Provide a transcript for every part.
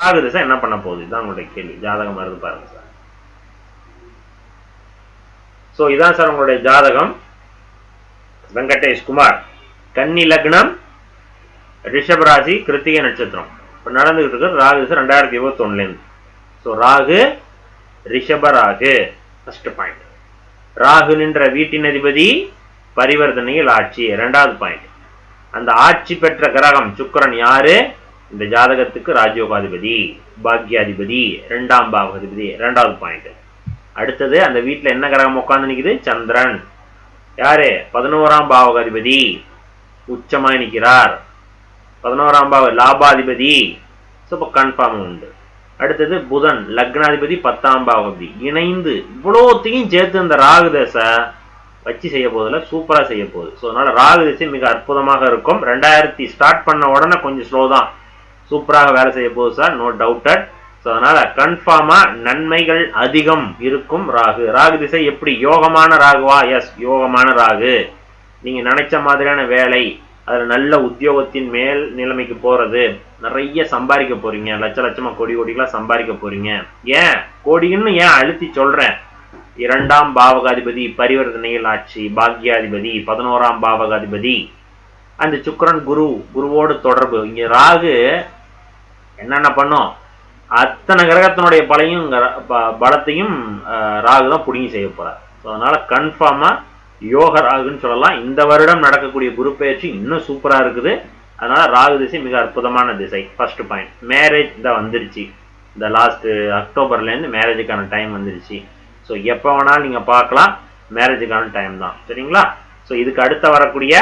ராகு திசை என்ன பண்ண போகுது? இதுதான் உங்களுடைய கேள்வி. ஜாதகம் வருது பாருங்க சார். ஸோ இதான் சார் உங்களுடைய ஜாதகம். வெங்கடேஷ் குமார். கன்னி லக்னம் ரிஷபராசி கிருத்திகை நட்சத்திரம். இப்போ நடந்துகிட்டு இருக்கிறது ராகு திசை ரெண்டாயிரத்தி இருபத்தொன்னுலேருந்து. ஸோ ராகு ரிஷபராகு. ஃபர்ஸ்ட் பாயிண்ட் ராகு நின்ற வீட்டின் அதிபதி பரிவர்த்தனையில் ஆட்சி. ரெண்டாவது பாயிண்ட் அந்த ஆட்சி பெற்ற கிரகம் சுக்கரன் யாரு? இந்த ஜாதகத்துக்கு ராஜயோகாதிபதி பாக்யாதிபதி ரெண்டாம் பாவகதிபதி ரெண்டாவது பாயிண்ட் அடுத்தது அந்த வீட்டில் என்ன கிரகம் உட்காந்து நிற்குது சந்திரன். யாரு? பதினோராம் பாவகாதிபதி உச்சமாய் நிற்கிறார் பதினோராம் பாவ லாபாதிபதி. ஸோ இப்போ கன்ஃபார்ம் உண்டு. அடுத்தது புதன். லக்னாதிபதி பத்தாம் பாவதி இணைந்து இவ்வளோத்தையும் சேர்த்து இந்த ராகு தசை வச்சு செய்ய போதில் சூப்பராக செய்ய போகுது. ஸோ அதனால் ராகு தசை மிக அற்புதமாக இருக்கும். ரெண்டாயிரத்தி ஸ்டார்ட் பண்ண உடனே கொஞ்சம் ஸ்லோ தான். சூப்பராக வேலை செய்ய போகுது சார் நோ டவுட்டட் ஸோ அதனால் கன்ஃபார்மாக நன்மைகள் அதிகம் இருக்கும் ராகு. ராகு திசை எப்படி? யோகமான ராகுவா? எஸ் யோகமான ராகு. நீங்கள் நினைச்ச மாதிரியான வேலை அதில் நல்ல உத்தியோகத்தின் மேல் நிலைமைக்கு போகிறது நிறைய சம்பாதிக்க போறீங்க. லட்ச லட்சமாக கோடி கோடிகளாக சம்பாதிக்க போகிறீங்க ஏன்? கோடின்னு ஏன் அழுத்தி சொல்கிறேன் இரண்டாம் பாவகாதிபதி பரிவர்த்தனையில் ஆட்சி. பாக்யாதிபதி பதினோராம் பாவகாதிபதி. அந்த சுக்கரன் குரு குருவோடு தொடர்பு. இங்கே ராகு என்னென்ன பண்ணும்? அத்தனை கிரகத்தினுடைய பலையும் ப- பலத்தையும் ராகு தான் புடுங்கி செய்ய போகிறார் ஸோ அதனால் கன்ஃபார்மாக யோக ராகுன்னு சொல்லலாம். இந்த வருடம் நடக்கக்கூடிய குரு பயிற்சி இன்னும் சூப்பராக இருக்குது. அதனால் ராகு திசை மிக அற்புதமான திசை. ஃபர்ஸ்ட் பாயிண்ட் மேரேஜ் தான் வந்துருச்சு. இந்த லாஸ்ட்டு அக்டோபர்லேருந்து மேரேஜுக்கான டைம் வந்துருச்சு. ஸோ எப்போ வேணாலும் நீங்கள் பார்க்கலாம். மேரேஜுக்கான டைம் தான். சரிங்களா? ஸோ இதுக்கு அடுத்த வரக்கூடிய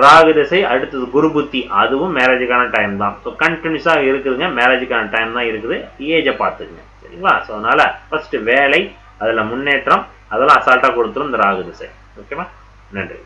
ராகு திசை அடுத்தது குரு புத்தி அதுவும் மேரேஜுக்கான டைம் தான். ஸோ கண்டினியூஸாக இருக்குதுங்க மேரேஜுக்கான டைம் தான் இருக்குது. ஏஜை பார்த்துக்குங்க. சரிங்களா? ஸோ அதனால் ஃபஸ்ட்டு வேலை அதில் முன்னேற்றம் அதெல்லாம் அசால்ட்டாக கொடுத்துரும் இந்த ராகு திசை. ஓகேவா நன்றி.